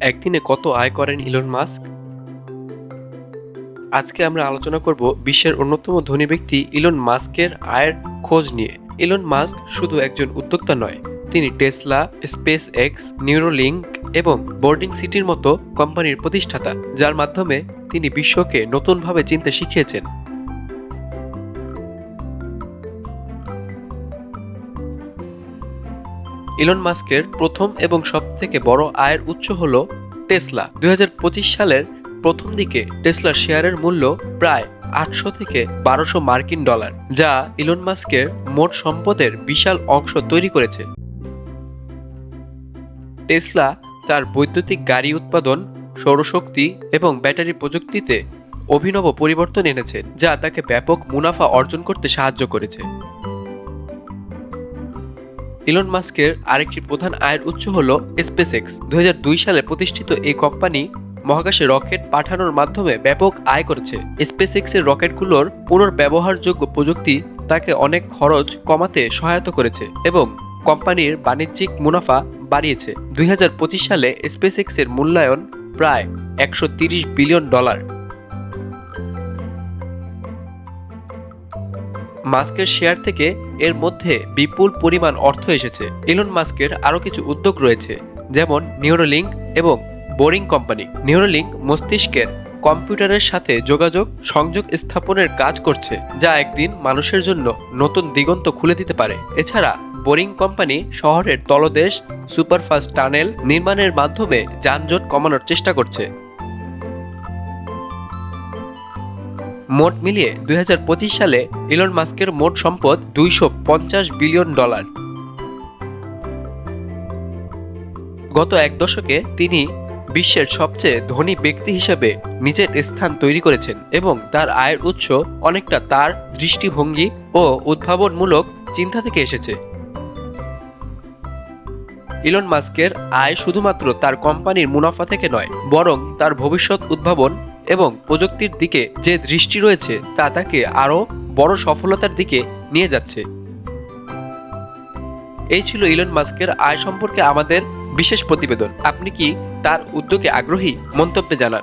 একদিনে কত আয় করেন ইলন মাস্ক? আজকে আমরা আলোচনা করব বিশ্বের অন্যতম ধনী ব্যক্তি ইলন মাস্কের আয়ের খোঁজ নিয়ে। ইলন মাস্ক শুধু একজন উদ্যোক্তা নয়, তিনি টেসলা স্পেস এক্স নিউরোলিঙ্ক এবং বোর্ডিং সিটির মতো কোম্পানির প্রতিষ্ঠাতা, যার মাধ্যমে তিনি বিশ্বকে নতুনভাবে চিনতে শিখিয়েছেন। ইলন মাস্কের প্রথম এবং সবথেকে বড় আয়ের উৎস হল টেসলা। দুই হাজার পঁচিশ সালের প্রথম দিকে টেসলার শেয়ারের মূল্য প্রায় আটশো থেকে বারোশো মার্কিন ডলার, যা ইলন মাস্কের মোট সম্পদের বিশাল অংশ তৈরি করেছে। টেসলা তার বৈদ্যুতিক গাড়ি উৎপাদন, সৌরশক্তি এবং ব্যাটারি প্রযুক্তিতে অভিনব পরিবর্তন এনেছে, যা তাকে ব্যাপক মুনাফা অর্জন করতে সাহায্য করেছে। ইলন মাস্কের আরেকটি প্রধান আয়ের উৎস হল হাজার দুই সালে প্রতিষ্ঠিত এই কোম্পানি মহাকাশে রকেট পাঠানোর মাধ্যমে ব্যাপক আয় করেছে। স্পেসএক্স এর রকেটগুলোর পুনর্ব্যবহারযোগ্য প্রযুক্তি তাকে অনেক খরচ কমাতে সহায়তা করেছে এবং কোম্পানির বাণিজ্যিক মুনাফা বাড়িয়েছে। দুই হাজার পঁচিশ সালে স্পেসএক্স এর মূল্যায়ন প্রায় একশো বিলিয়ন ডলার। মাস্কের শেয়ার থেকে এর মধ্যে বিপুল পরিমাণ অর্থ এসেছে। ইলন মাস্কের আরও কিছু উদ্যোগ রয়েছে, যেমন নিউরোলিঙ্ক এবং বোরিং কোম্পানি নিউরোলিঙ্ক মস্তিষ্কের কম্পিউটারের সাথে যোগাযোগ, সংযোগ স্থাপনের কাজ করছে, যা একদিন মানুষের জন্য নতুন দিগন্ত খুলে দিতে পারে। এছাড়া বোরিং কোম্পানি শহরের তলদেশ, সুপারফাস্ট টানেল নির্মাণের মাধ্যমে যানজট কমানোর চেষ্টা করছে। মোট মিলিয়ে দুই হাজার পঁচিশ সালে ইলন মাস্কের মোট সম্পদ দুইশো পঞ্চাশ বিলিয়ন ডলার। গত এক দশকে তিনি বিশ্বের সবচেয়ে ধনী ব্যক্তি হিসেবে নিজের স্থান তৈরি করেছেন এবং তার আয়ের উৎস অনেকটা তার দৃষ্টিভঙ্গি ও উদ্ভাবনমূলক চিন্তা থেকে এসেছে। ইলন মাস্কের আয় শুধুমাত্র তার কোম্পানির মুনাফা থেকে নয়, বরং তার ভবিষ্যৎ উদ্ভাবন এবং প্রযুক্তির দিকে যে দৃষ্টি রয়েছে তা তাকে আরও বড় সফলতার দিকে নিয়ে যাচ্ছে। এই ছিল ইলন মাস্কের আয় সম্পর্কে আমাদের বিশেষ প্রতিবেদন। আপনি কি তার উদ্যোগে আগ্রহী? মন্তব্যে জানান।